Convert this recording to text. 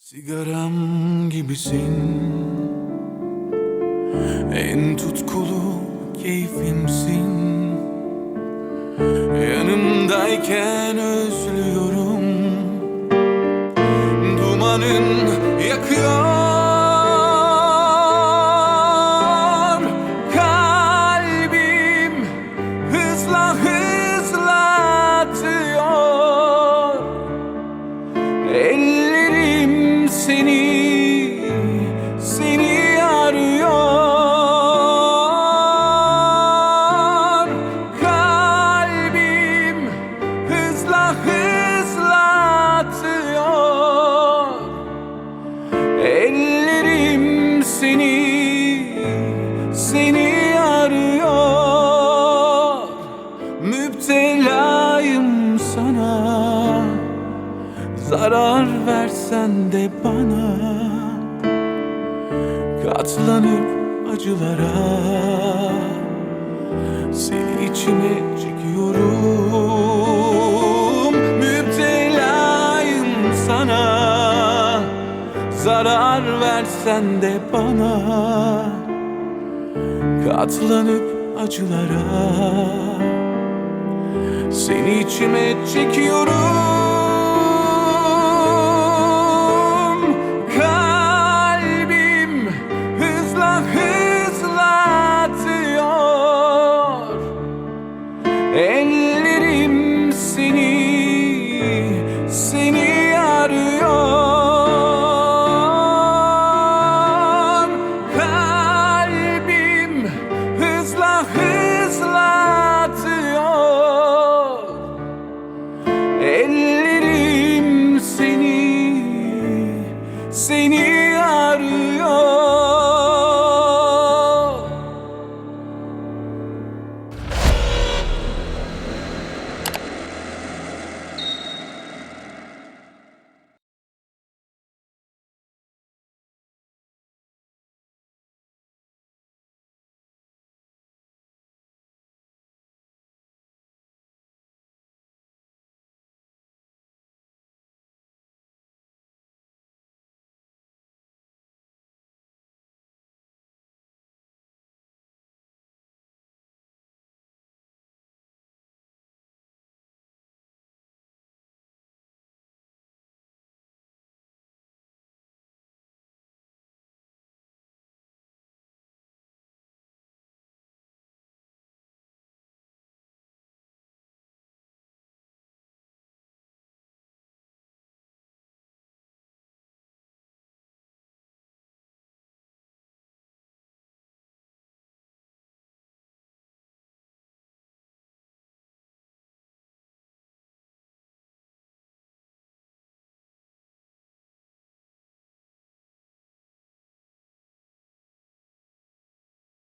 Sigaram gibisin. En tutkulu keyfimsin. Yanımdayken özlüyorum seni arıyor. Müptelayım sana. Zarar versen de bana. Katlanıp acılara. Seni içime çekiyorum. Müptelayım sana. Zarar versen de bana Katlanıp acılara. Seni içime çekiyorum seni